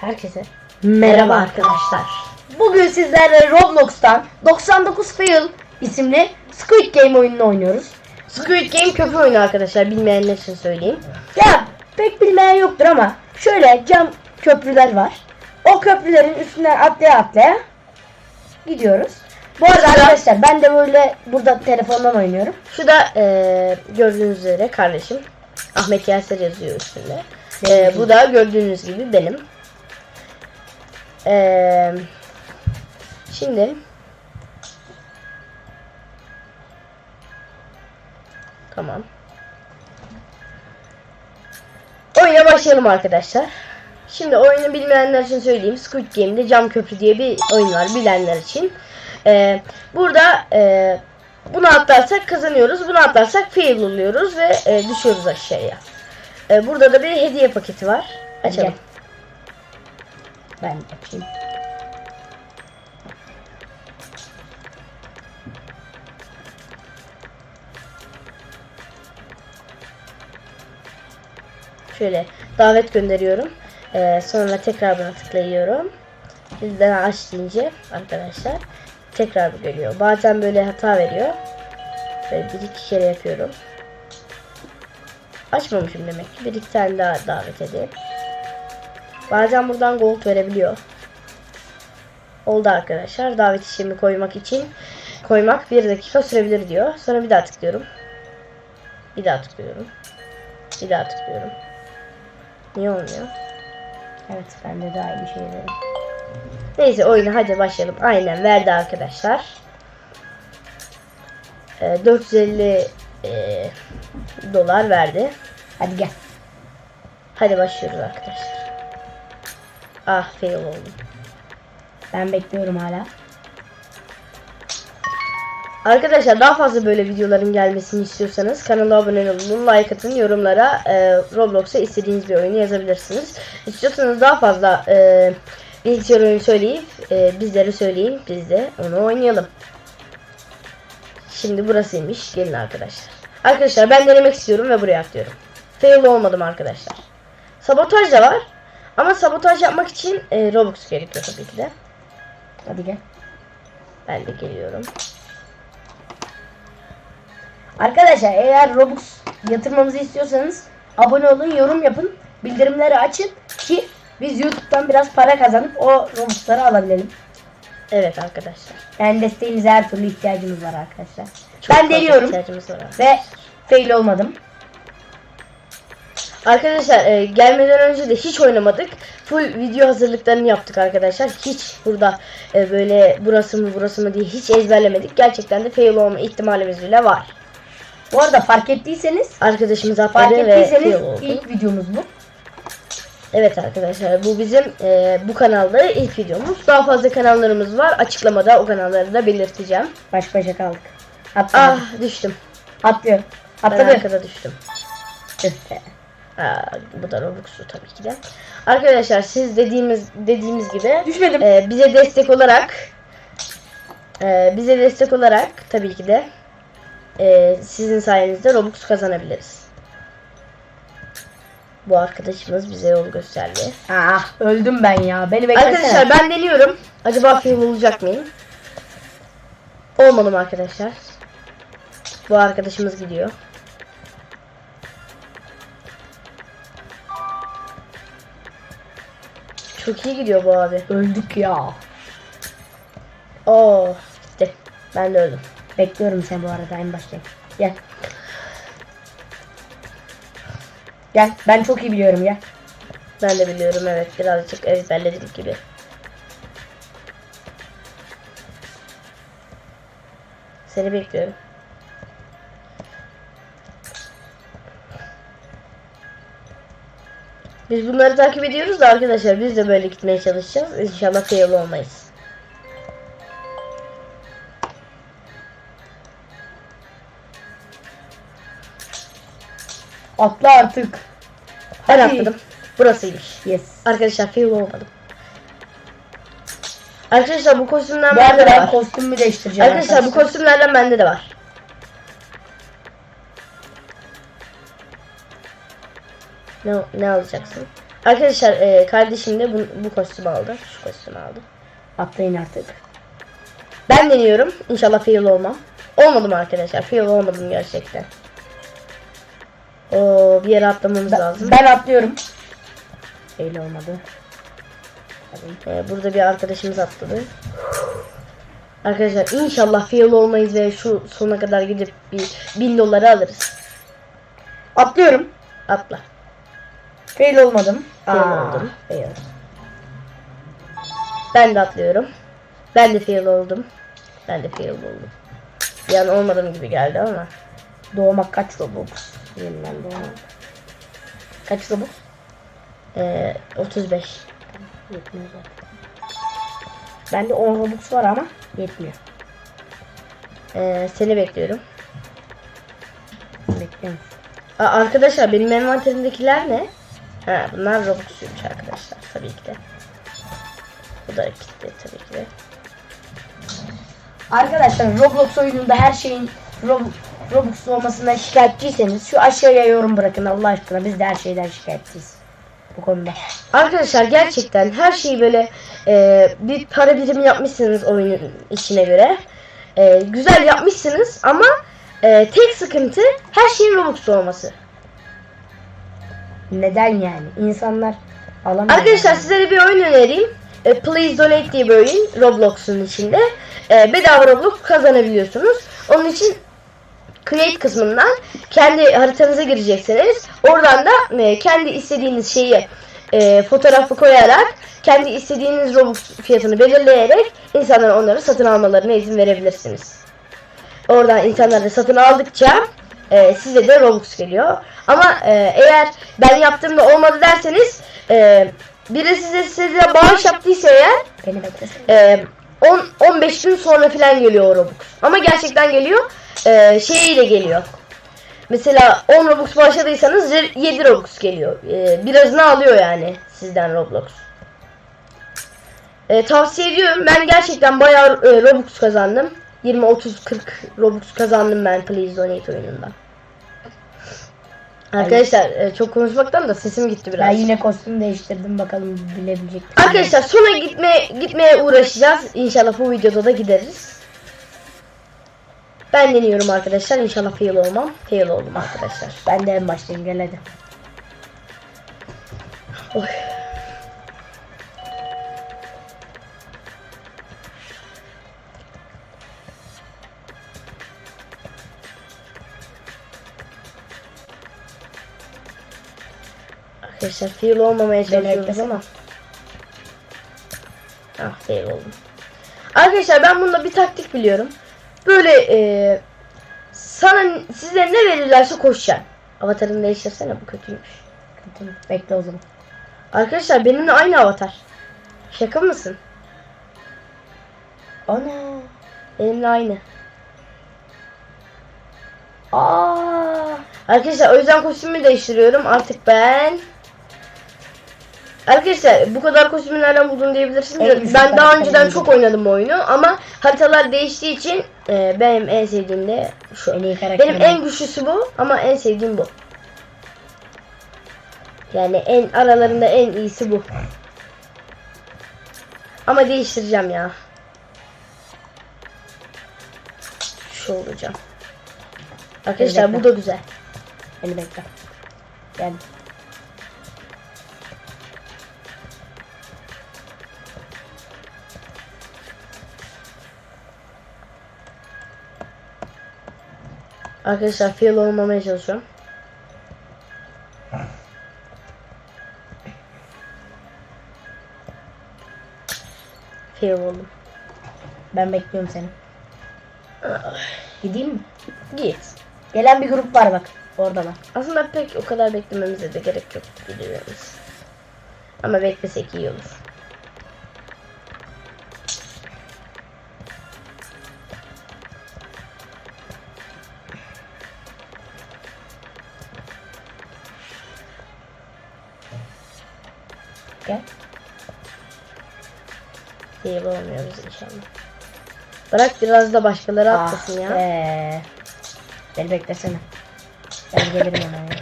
Herkese Merhaba arkadaşlar. Bugün sizlerle Roblox'tan 99 Fail isimli Squid Game oyununu oynuyoruz. Squid Game köprü oyunu arkadaşlar bilmeyenler için söyleyeyim. Ya pek bilmeyen yoktur ama şöyle cam köprüler var. O köprülerin üstünden atlaya atlaya gidiyoruz. Bu arada arkadaşlar ben de böyle burada telefondan oynuyorum. Şu da eee, gördüğünüz üzere kardeşim Ahmet Yaser yazıyor üstünde. Eee, bu da gördüğünüz gibi benim. Eee, şimdi Tamam. Oyuna başlayalım arkadaşlar. Şimdi oyunu bilmeyenler için söyleyeyim. Squid Game'de cam köprü diye bir oyun var bilenler için. Ee, burada e, bunu atlarsak kazanıyoruz. Bunu atlarsak fail oluyoruz ve e, düşüyoruz aşağıya. E, burada da bir hediye paketi var. Açalım. Gel. Ben açayım. Şöyle davet gönderiyorum. Ee, sonra tekrar buna tıklayıyorum. Bizden aç deyince arkadaşlar tekrar geliyor. Bazen böyle hata veriyor. Böyle bir iki kere yapıyorum. Açmamışım demek ki. Bir iki tane daha davet edeyim. Bazen buradan gold verebiliyor. Oldu arkadaşlar. Davet işlemi koymak için koymak bir dakika sürebilir diyor. Sonra bir daha tıklıyorum. Bir daha tıklıyorum. Bir daha tıklıyorum. Niye olmuyor? Evet bende de aynı şeyleri. Neyse oyuna hadi başlayalım. Aynen verdi arkadaşlar. Ee, 450 e, dolar verdi. Hadi gel. Hadi başlıyoruz arkadaşlar. Ah fail oldum. Ben bekliyorum hala. Arkadaşlar daha fazla böyle videoların gelmesini istiyorsanız kanala abone olun, like atın, yorumlara e, Roblox'a istediğiniz bir oyunu yazabilirsiniz. İstiyorsanız daha fazla e, bilgisayar oyunu söyleyip e, bizlere söyleyin, biz de onu oynayalım. Şimdi burasıymış, gelin arkadaşlar. Arkadaşlar ben denemek istiyorum ve buraya atlıyorum. Fail olmadım arkadaşlar. Sabotaj da var ama sabotaj yapmak için e, Robux gerekiyor tabii ki de. Hadi gel. Ben de geliyorum. Arkadaşlar eğer Robux yatırmamızı istiyorsanız abone olun, yorum yapın, bildirimleri açın ki biz YouTube'dan biraz para kazanıp o Robux'ları alabilelim. Evet arkadaşlar. Yani desteğinize her türlü ihtiyacımız var arkadaşlar. Çok ben abi. ve fail olmadım. Arkadaşlar e, gelmeden önce de hiç oynamadık. Full video hazırlıklarını yaptık arkadaşlar. Hiç burada e, böyle burası mı burası mı diye hiç ezberlemedik. Gerçekten de fail olma ihtimalimiz bile var. Bu arada fark ettiyseniz Arkadaşımız fark atladı ve ettiyseniz oldu. ilk videomuz bu. Evet arkadaşlar bu bizim e, bu kanalda ilk videomuz. Daha fazla kanallarımız var. Açıklamada o kanalları da belirteceğim. Baş başa kaldık. Atladı. Ah düştüm. Atlıyor. Ben Atladı. arkada düştüm. Aa, bu da Robux'u tabii ki de. Arkadaşlar siz dediğimiz dediğimiz gibi Düşmedim. e, bize destek olarak e, bize destek olarak tabii ki de e, sizin sayenizde Robux kazanabiliriz. Bu arkadaşımız bize yol gösterdi. Ah öldüm ben ya. Beni beklesene. Arkadaşlar ben deniyorum. Acaba film olacak mıyım? Olmadım arkadaşlar. Bu arkadaşımız gidiyor. Çok iyi gidiyor bu abi. Öldük ya. Oo gitti. Ben de öldüm. Bekliyorum seni bu arada en başta. Gel. Gel. Ben çok iyi biliyorum gel. Ben de biliyorum evet birazcık ezberledim gibi. Seni bekliyorum. Biz bunları takip ediyoruz da arkadaşlar biz de böyle gitmeye çalışacağız. İnşallah fail olmayız. Atla artık. Ben Hadi. atladım. Burasıymış. Yes. Arkadaşlar fail olmadım. Arkadaşlar bu kostümler Bu bende de ben var. kostümümü değiştireceğim. Arkadaşlar bu kostümlerden bende de var. Ne, ne alacaksın? Arkadaşlar e, kardeşim de bu, bu kostümü aldı. Şu kostümü aldı. Atlayın artık. Ben deniyorum. İnşallah fail olmam. Olmadım arkadaşlar. Fail olmadım gerçekten. Oo, bir yere atlamamız lazım. Ben atlıyorum. Öyle olmadı. Ee, burada bir arkadaşımız atladı. Arkadaşlar inşallah fail olmayız ve şu sona kadar gidip bir bin doları alırız. Atlıyorum. Atla. Fail olmadım. Fail Aa, oldum. Fail. Ben de atlıyorum. Ben de fail oldum. Ben de fail oldum. Yani olmadım gibi geldi ama. Doğmak kaç Robux? Yeniden doğmak. Kaç Robux? Ee, 35. Yetmiyor zaten. Bende 10 Robux var ama yetmiyor. Ee, seni bekliyorum. Bekliyorum. Aa, arkadaşlar benim envanterimdekiler ne? Ha, bunlar Robux'uymuş arkadaşlar tabii ki de. Bu da gitti tabii ki de. Arkadaşlar Roblox oyununda her şeyin Rob Robux olmasından şikayetçiyseniz şu aşağıya yorum bırakın Allah aşkına biz de her şeyden şikayetçiyiz bu konuda. Arkadaşlar gerçekten her şeyi böyle e, bir para birimi yapmışsınız oyunun içine göre. E, güzel yapmışsınız ama e, tek sıkıntı her şeyin Robux olması. Neden yani? İnsanlar alamıyor. Arkadaşlar size bir oyun önereyim. E, Please Donate diye bir oyun Roblox'un içinde. E, bedava Roblox kazanabiliyorsunuz. Onun için Create kısmından kendi haritanıza gireceksiniz. Oradan da e, kendi istediğiniz şeyi e, fotoğrafı koyarak kendi istediğiniz Robux fiyatını belirleyerek insanlara onları satın almalarına izin verebilirsiniz. Oradan insanlar satın aldıkça e, size de Robux geliyor. Ama e, eğer ben yaptığımda olmadı derseniz e, biri size size bağış yaptıysa eğer Beni e, 10 15 gün sonra falan geliyor Robux. Ama gerçekten geliyor. E, şeyiyle geliyor. Mesela 10 Robux başladıysanız 7 Robux geliyor. E, birazını alıyor yani sizden Roblox. E, tavsiye ediyorum. Ben gerçekten bayağı e, Robux kazandım. 20 30 40 Robux kazandım ben Please Donate oyununda. Arkadaşlar e, çok konuşmaktan da sesim gitti biraz. Ben yine kostüm değiştirdim bakalım bilebilecek? Arkadaşlar sona gitme gitmeye uğraşacağız. İnşallah bu videoda da gideriz. Ben deniyorum arkadaşlar. İnşallah fail olmam. Fail oldum arkadaşlar. Ben de en başlayayım gel hadi. Oy. Arkadaşlar fail olmamaya çalışıyoruz ama. Ah fail oldum. Arkadaşlar ben bunda bir taktik biliyorum. Böyle e, sana size ne verirlerse koşacaksın. Avatarını değiştirsene bu kötüymüş. Kötü. Bekle o zaman. Arkadaşlar benimle aynı avatar. Şaka mısın? Ana. Benimle aynı. Aa. Arkadaşlar o yüzden kostümü değiştiriyorum. Artık ben Arkadaşlar bu kadar kostümü nereden buldun diyebilirsiniz. Güçlü ben daha karakter önceden çok oynadım bu oyunu ama haritalar değiştiği için e, benim en sevdiğim de şu. En iyi karakter. Benim en güçlüsü bu ama en sevdiğim bu. Yani en aralarında en iyisi bu. Ama değiştireceğim ya. Şu olacağım. Arkadaşlar bu da güzel. Beni bekle. Gel. Arkadaşlar fail olmamaya çalışıyorum. Fail oldum. Ben bekliyorum seni. Gideyim mi? Git. Gelen bir grup var bak. Oradalar. Aslında pek o kadar beklememize de gerek yok gidiyoruz. Ama beklesek iyi olur. Fail olmuyoruz inşallah. Bırak biraz da başkaları atlasın ya. Ah be. Beni beklesene. Ben gelirim hemen. ya.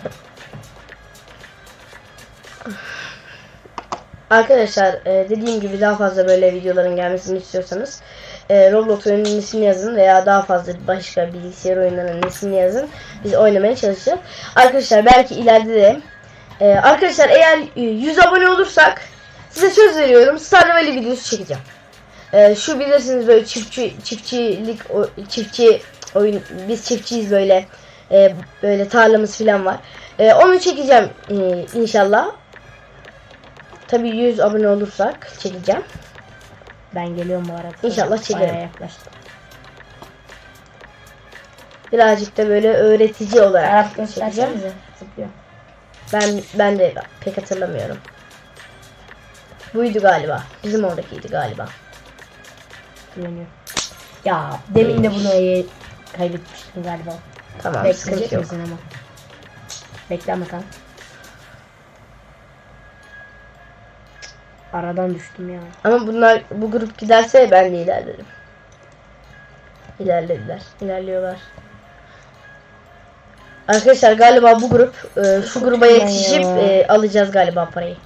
Arkadaşlar e, dediğim gibi daha fazla böyle videoların gelmesini istiyorsanız e, Roblox oyununun ismini yazın veya daha fazla başka bilgisayar oyunlarının ismini yazın. Biz oynamaya çalışacağız. Arkadaşlar belki ileride de e, arkadaşlar eğer e, 100 abone olursak size söz veriyorum Stardew Valley videosu çekeceğim. E, şu bilirsiniz böyle çiftçi çiftçilik o, çiftçi oyun biz çiftçiyiz böyle e, böyle tarlamız falan var. E, onu çekeceğim e, inşallah. Tabii 100 abone olursak çekeceğim. Ben geliyorum bu arada. İnşallah çekerim. Yaklaştım. Birazcık da böyle öğretici olarak. Zıplıyor. Ben ben de pek hatırlamıyorum. Buydu galiba. Bizim oradakiydi galiba. Güveniyorum. Ya demin de bunu ye- kaybetmiştim galiba. Tamam Bekleyecek sıkıntı yok. misin ama? Bekle kan. Aradan düştüm ya. Ama bunlar bu grup giderse ben de ilerlerim. İlerlediler. ilerliyorlar. Arkadaşlar galiba bu grup e, şu gruba yetişip e, alacağız galiba parayı.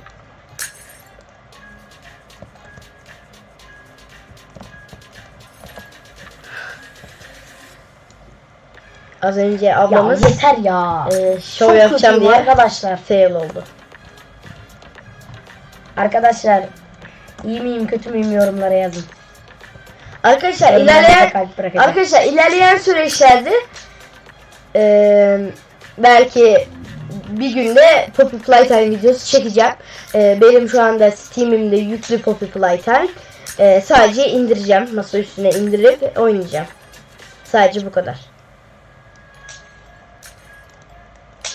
Az önce Ya ablamız yeter ya. e, şov Çok yapacağım diye arkadaşlar. fail oldu. Arkadaşlar iyi miyim kötü müyüm yorumlara yazın. Arkadaşlar ilerleyen arkadaşlar ilerleyen süreçlerde e, belki bir günde Poppy Playtime videosu çekeceğim. E, benim şu anda Steam'imde yüklü Poppy Playtime. E, sadece indireceğim. Masa üstüne indirip oynayacağım. Sadece bu kadar.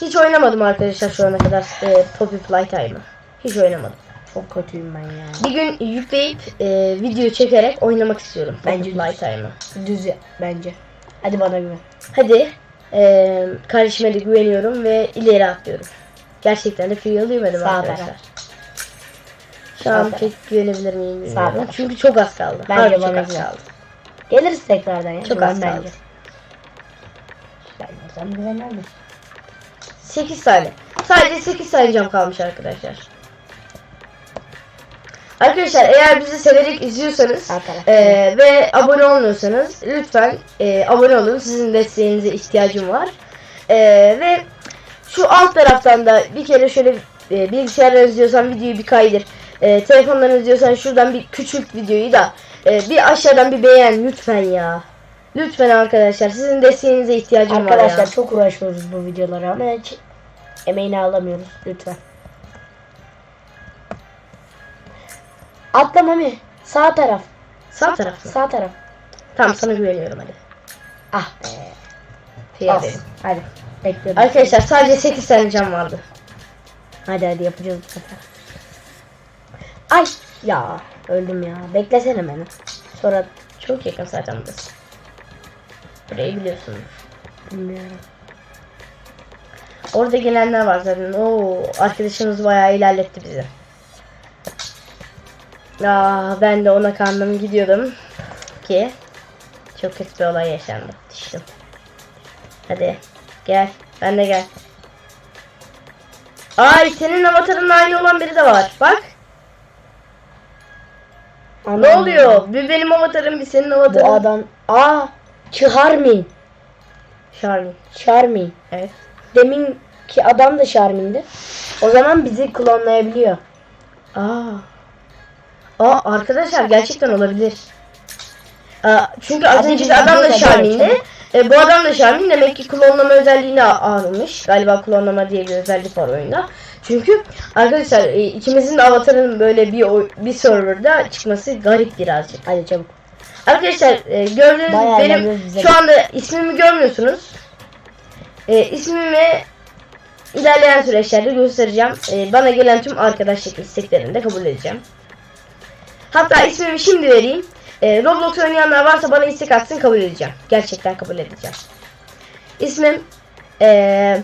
Hiç oynamadım arkadaşlar şu ana kadar e, Poppy Playtime'ı. Hiç oynamadım. Çok kötüyüm ben ya. Bir gün yükleyip e, video çekerek oynamak istiyorum. Poppy Bence düz. Playtime'ı. Düz ya, bence. Hadi bana güven. Hadi. Eee kardeşime de güveniyorum ve ileri atlıyorum. Gerçekten de free Sağ arkadaşlar. Şu Sağ an taraf. pek güvenebilir miyim Sağ bilmiyorum. taraf. Çünkü çok az kaldı. Bence Harbi çok az kaldı. Geliriz tekrardan ya. Çok az kaldı. Ben olsam güvenerdim. 8 saniye. Sadece 8 saniyem kalmış arkadaşlar. Arkadaşlar eğer bizi severek izliyorsanız eee, ve abone olmuyorsanız lütfen eee, abone olun. Sizin desteğinize ihtiyacım var. Eee, ve şu alt taraftan da bir kere şöyle e, bilgisayardan izliyorsan videoyu bir kaydır. E, telefondan izliyorsan şuradan bir küçük videoyu da e, bir aşağıdan bir beğen lütfen ya. Lütfen arkadaşlar sizin desteğinize ihtiyacım var Arkadaşlar çok uğraşıyoruz bu videolara ama emeğini alamıyoruz lütfen. Atla Mami. Sağ taraf. Sağ tarafta. Sağ taraf. Tamam sana güveniyorum hadi. Ah be. As. Hadi. Bekliyorum. Arkadaşlar sadece 8 tane cam vardı. Hadi hadi yapacağız bu sefer. Ay ya öldüm ya. Beklesene beni. Sonra Çok yakın zaten burası. Burayı biliyorsunuz. bilmiyorum. Orada gelenler var zaten. Oo, arkadaşımız bayağı ilerletti bizi. Aa, ben de ona kandım gidiyordum ki çok kötü bir olay yaşandı. Düştüm. Hadi gel. Ben de gel. Ay senin avatarınla aynı olan biri de var. Bak. Ne Anam. oluyor? Bir benim avatarım bir senin Bu avatarın. adam. Aa. Charmin. Charmin. Charmin. Evet. Deminki adam da Charmin'di. O zaman bizi klonlayabiliyor. Aa. Aa arkadaşlar gerçekten olabilir. Aa, çünkü az önceki adam da bakalım. E, bu adam da Şarmin demek ki klonlama özelliğini almış. Galiba klonlama diye bir özellik var oyunda. Çünkü arkadaşlar e, ikimizin de avatarının böyle bir bir serverda çıkması garip birazcık. Hadi çabuk. Arkadaşlar e, gördüğünüz Bayağı benim şu anda ismimi görmüyorsunuz. E, ismimi ilerleyen süreçlerde göstereceğim. E, bana gelen tüm arkadaşlık isteklerini de kabul edeceğim. Hatta ismimi şimdi vereyim. E, Roblox oynayanlar varsa bana istek atsın kabul edeceğim. Gerçekten kabul edeceğim. İsmim e,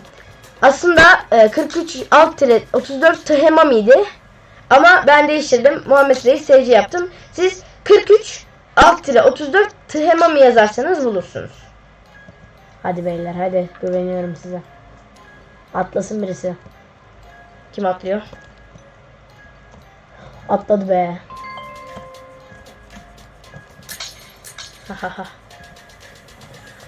aslında e, 43 alt tire 34 Tehemami'ydi. Ama ben değiştirdim. Muhammed Reis SC yaptım. Siz 43 alt tire 34 Tehemami yazarsanız bulursunuz. Hadi beyler hadi. Güveniyorum size. Atlasın birisi. Kim atlıyor? Atladı be.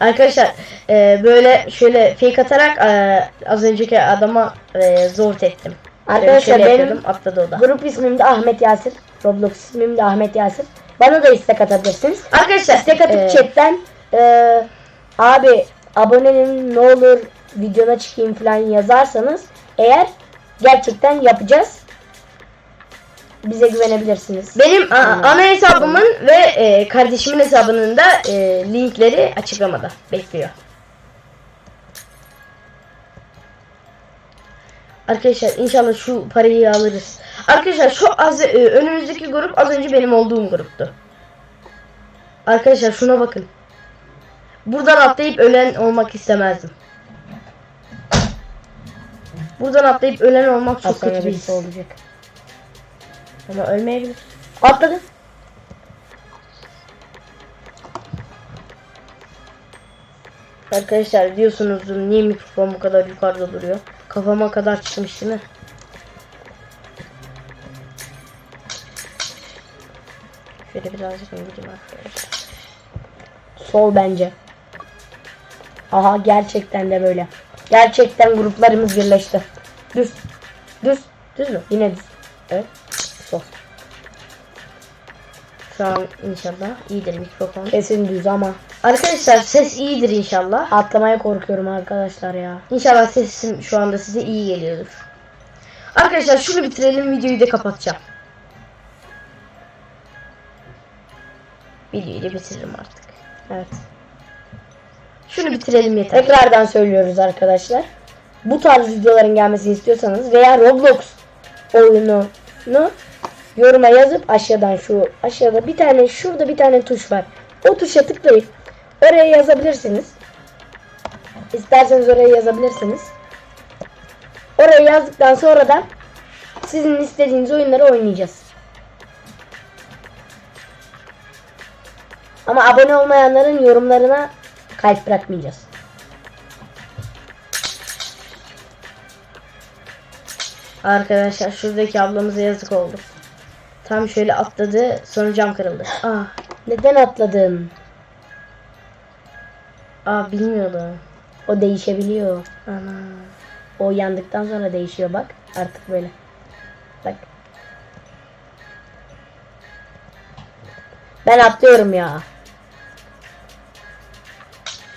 Arkadaşlar e, böyle şöyle fake atarak e, az önceki adama e, zor ettim. Arkadaşlar benim yapıyordum, atladı o da. grup ismim de Ahmet Yasir. Roblox ismim de Ahmet Yasir. Bana da istek atabilirsiniz. Arkadaşlar İstek atıp e, chatten e, abi abonenim ne olur videona çıkayım falan yazarsanız eğer gerçekten yapacağız. Bize güvenebilirsiniz. benim a- ana hesabımın ve e, kardeşimin hesabının da e, linkleri açıklamada bekliyor. Arkadaşlar inşallah şu parayı alırız. Arkadaşlar şu az e, önümüzdeki grup az önce benim olduğum gruptu. Arkadaşlar şuna bakın. Buradan atlayıp ölen olmak istemezdim. Buradan atlayıp ölen olmak çok kötü bir his. olacak. Ama ölmeyebilir. Atladı. Arkadaşlar diyorsunuzdur niye mikrofon bu kadar yukarıda duruyor. Kafama kadar çıkmış değil mi? Şöyle birazcık gideyim arkadaşlar. Sol bence. Aha gerçekten de böyle. Gerçekten gruplarımız birleşti. Düz. Düz. Düz mü? Yine düz. Evet. Sol. Şu an inşallah iyidir mikrofon. Kesin düz ama. Arkadaşlar ses iyidir inşallah. Atlamaya korkuyorum arkadaşlar ya. İnşallah sesim şu anda size iyi geliyordur. Arkadaşlar şunu bitirelim videoyu da kapatacağım. Videoyu da bitiririm artık. Evet. Şunu bitirelim yeter. Tekrardan söylüyoruz arkadaşlar. Bu tarz videoların gelmesini istiyorsanız veya Roblox oyununu yoruma yazıp aşağıdan şu aşağıda bir tane şurada bir tane tuş var. O tuşa tıklayıp oraya yazabilirsiniz. İsterseniz oraya yazabilirsiniz. Oraya yazdıktan sonra da sizin istediğiniz oyunları oynayacağız. Ama abone olmayanların yorumlarına kalp bırakmayacağız. Arkadaşlar şuradaki ablamıza yazık oldu. Tam şöyle atladı sonra cam kırıldı. Ah, Neden atladın? ah bilmiyordum. O değişebiliyor. Ana. O yandıktan sonra değişiyor bak. Artık böyle. Bak. Ben atlıyorum ya.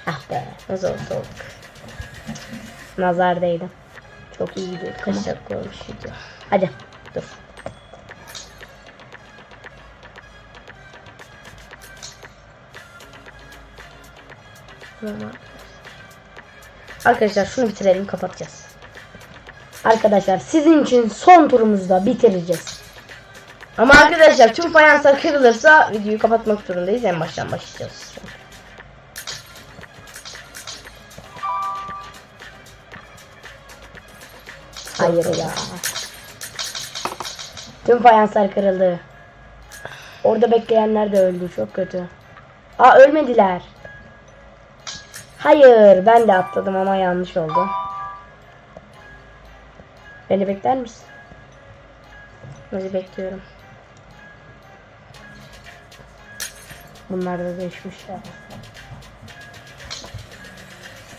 Ah be. Nasıl oldu olduk. Nazar değdi. Çok iyi gidiyor. Kaç dakika olmuş video. Hadi. Dur. Tamam. Arkadaşlar şunu bitirelim kapatacağız. Arkadaşlar sizin için son turumuzu da bitireceğiz. Ama arkadaşlar tüm fayanslar kırılırsa videoyu kapatmak zorundayız. En baştan başlayacağız. Hayır ya. Tüm fayanslar kırıldı. Orada bekleyenler de öldü. Çok kötü. Aa ölmediler. Hayır ben de atladım ama yanlış oldu. Beni bekler misin? Hadi bekliyorum. Bunlar da değişmişler.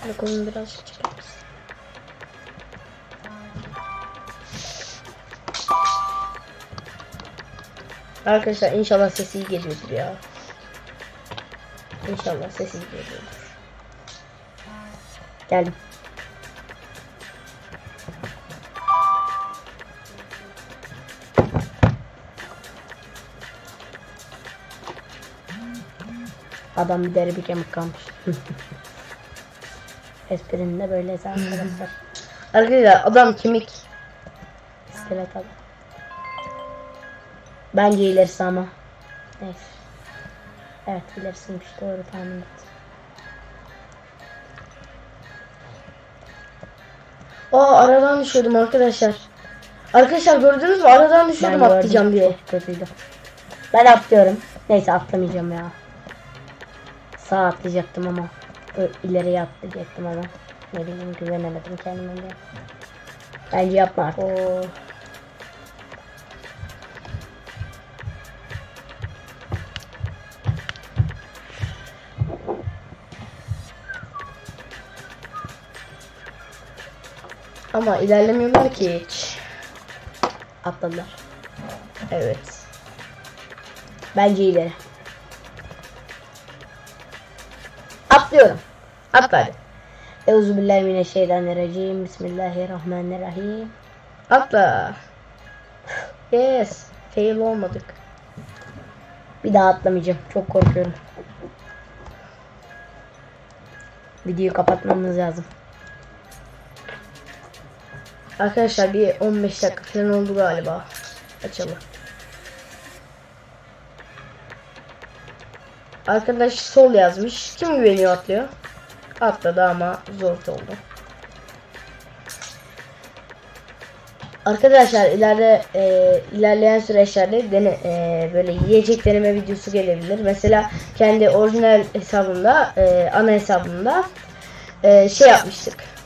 Bakalım birazcık çeker Arkadaşlar inşallah sesi iyi geliyordur ya. İnşallah sesi iyi geliyordur. Geldim. Adam bir deri bir kemik kalmış. Esprinin de böyleyse arkadaşlar. Arkadaşlar adam kemik. İskelet adam. Bence ilerisi ama. Neyse. Evet ilerisiymiş doğru tahmin et. Aa aradan düşüyordum arkadaşlar. Arkadaşlar gördünüz mü? Aradan düşüyordum gördüm, atlayacağım diye. Çok kötüydü. Ben atlıyorum. Neyse atlamayacağım ya. Sağa atlayacaktım ama. İleriye atlayacaktım ama. Ne bileyim güvenemedim kendime. Bence yapma artık. Oo. Ama ilerlemiyorlar ki hiç. Atladılar. Evet. Bence ileri. Atlıyorum. Atla hadi. Euzubillahimineşşeytanirracim. Bismillahirrahmanirrahim. Atla. Yes. Fail olmadık. Bir daha atlamayacağım. Çok korkuyorum. Videoyu kapatmamız lazım. Arkadaşlar bir 15 dakika falan oldu galiba. Açalım. Arkadaş sol yazmış. Kim güveniyor atlıyor? Atladı ama zor oldu. Arkadaşlar ileride e, ilerleyen süreçlerde dene, e, böyle yiyecek deneme videosu gelebilir. Mesela kendi orijinal hesabımda, e, ana hesabımda e, şey yapmıştık.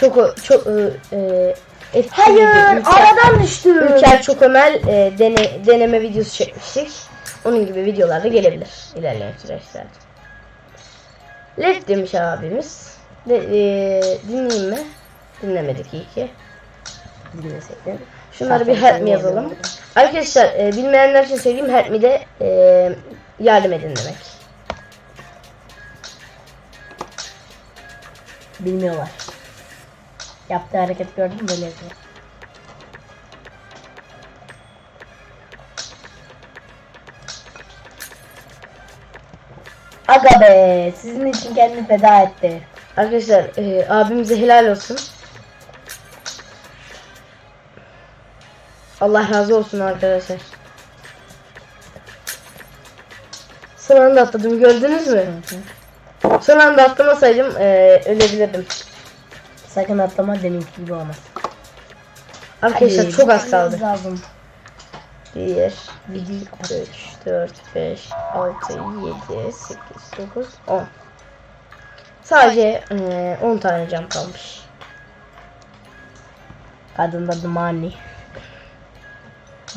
Çok çok e, e, eski Hayır, bir ülke- aradan düştüm. Ülker Çokomel e, dene, deneme videosu çekmiştik. Onun gibi videolar da gelebilir ilerleyen süreçlerde. Led demiş abimiz. De, e, dinleyeyim mi? Dinlemedik iyi ki. Dinlesek de. Şunları bir help me yazalım. Arkadaşlar e, bilmeyenler için söyleyeyim help me de e, yardım edin demek. Bilmiyorlar. Yaptığı hareket gördün mü böyle yapıyor. Aga be sizin için kendini feda etti. Arkadaşlar e, abimize helal olsun. Allah razı olsun arkadaşlar. Son anda atladım gördünüz mü? Son anda atlamasaydım e, ölebilirdim. Sakın atlama deminki gibi olmaz. Arkadaşlar Hadi, çok az kaldı. Lazım. 1, 2, 3, 4, 5, 6, 7, 8, 9, 10. Sadece e, 10 tane cam kalmış. Kadın adı Mani.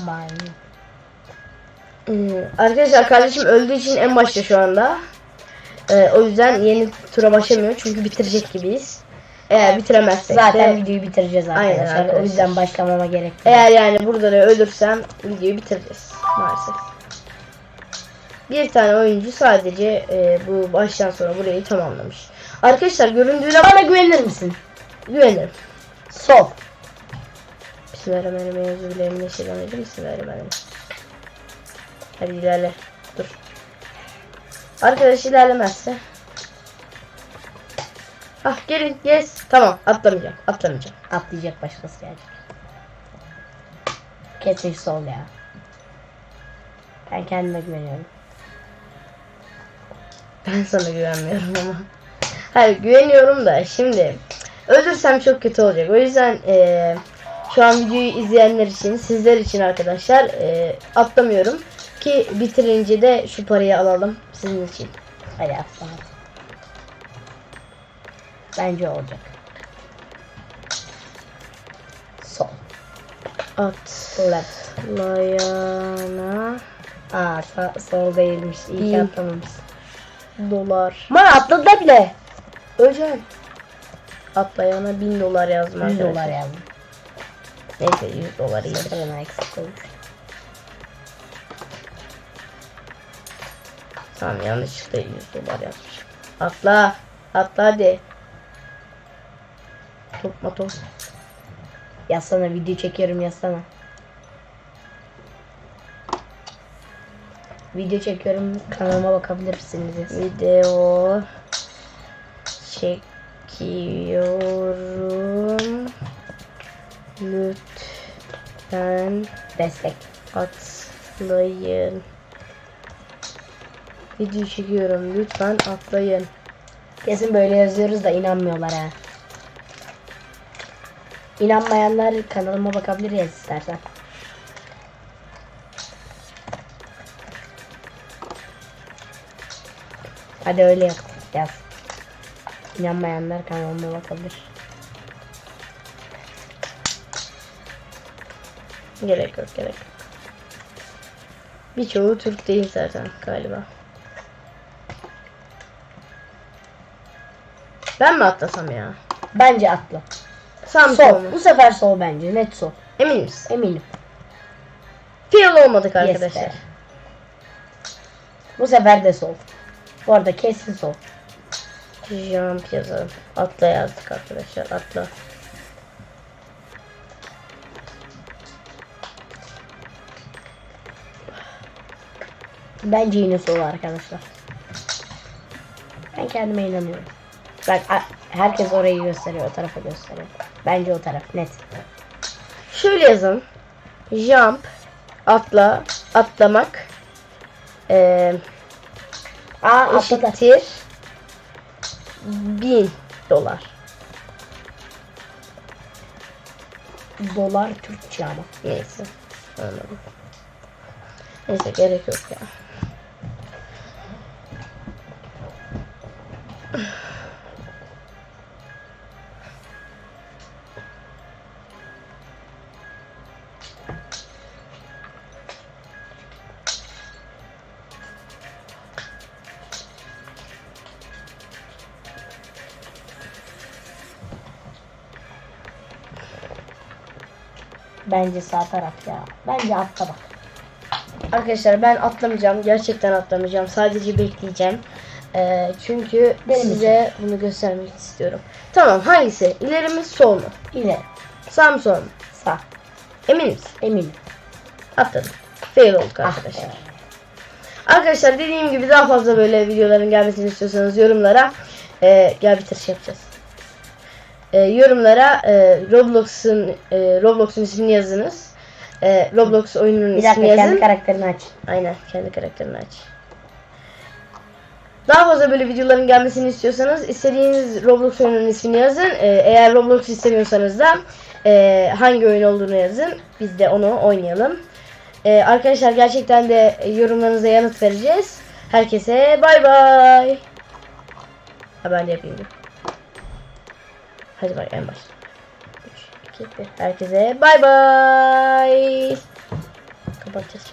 Mani. Ee, arkadaşlar kardeşim öldüğü için en başta şu anda. Ee, o yüzden yeni tura başlamıyor çünkü bitirecek gibiyiz. Eğer bitiremezsek Zaten de, videoyu bitireceğiz arkadaşlar. arkadaşlar. O yüzden başlamama gerek yok. eğer yani burada da ölürsem videoyu bitireceğiz maalesef. Bir tane oyuncu sadece e, bu baştan sonra burayı tamamlamış. Arkadaşlar göründüğüne Bana güvenir misin? güvenirim. Sol. Bismillahirrahmanirrahim. Bismillahirrahmanirrahim. Bismillahirrahmanirrahim. Hadi ilerle. Dur. Arkadaş ilerlemezse. Ah gelin. Yes. Tamam. Atlamayacağım. Atlamayacağım. Atlayacak başkası gelecek. Kesin sol ya. Ben kendime güveniyorum. Ben sana güvenmiyorum ama. Hayır güveniyorum da şimdi ölürsem çok kötü olacak. O yüzden eee, şu an videoyu izleyenler için, sizler için arkadaşlar eee, atlamıyorum ki bitirince de şu parayı alalım sizin için. Hadi atla. Bence olacak. Sol. Atlayana Aa sa- sol değilmiş. İyi ki İyi. atlamamış. dolar. Ma atladı da bile. Öleceğim. Atlayana 1000 dolar 100 arkadaşlar. dolar yazdım. Neyse 100 dolar iyi. Sıfırına eksik olmuş. Tamam yanlışlıkla 100 dolar yazmışım. Atla. Atla hadi. Top. Yazsana video çekiyorum yazsana. Video çekiyorum kanalıma bakabilirsiniz. Video çekiyorum. Lütfen Destek. atlayın. Video çekiyorum. Lütfen atlayın. Kesin böyle yazıyoruz da inanmıyorlar ha. İnanmayanlar kanalıma bakabilir yaz istersen. Hadi öyle yap. Yaz. İnanmayanlar kanalıma bakabilir. Gerek yok gerek. Birçoğu Türk değil zaten galiba. Ben mi atlasam ya? Bence atla. Mı sol? Bu sefer sol bence. Net sol. Emin misin? Eminim. Fail olmadık arkadaşlar. Bu sefer de sol. Bu arada kesin sol. Jump yazalım. Atla yazdık arkadaşlar. Atla. Bence yine sol arkadaşlar. Ben kendime inanıyorum. Bak herkes orayı gösteriyor. O tarafa gösteriyor. Bence o taraf net. Şöyle yazalım. Jump. Atla. Atlamak. Ee, atladı. eşittir. Bin dolar. Dolar Türkçe ama. Neyse. Anladım. Neyse gerek yok ya. Bence sağ taraf ya. Bence atla bak. Arkadaşlar ben atlamayacağım. Gerçekten atlamayacağım. Sadece bekleyeceğim. Ee, çünkü Benim size bunu göstermek istiyorum. Tamam hangisi? İleri mi sol mu? İleri. Sağ mı sol mu? Sağ. Emin misin? Eminim. Atladım. Fail olduk Ah arkadaşlar. be. Arkadaşlar dediğim gibi daha fazla böyle videoların gelmesini istiyorsanız yorumlara e, gel bitiriş yapacağız. E, yorumlara e, Roblox'un e, Roblox'un ismini yazınız. E, Roblox oyununun Bir dakika ismini kendi yazın. karakterini aç. Aynen kendi karakterini aç. Daha fazla böyle videoların gelmesini istiyorsanız istediğiniz Roblox oyununun ismini yazın. Ee, eğer Roblox istemiyorsanız da e, hangi oyun olduğunu yazın. Biz de onu oynayalım. Ee, arkadaşlar gerçekten de yorumlarınıza yanıt vereceğiz. Herkese bay bay. Ha ben de yapayım. dur. Hadi bay en baş. 3, 2, 1. Herkese bay bay. Kapatacağız.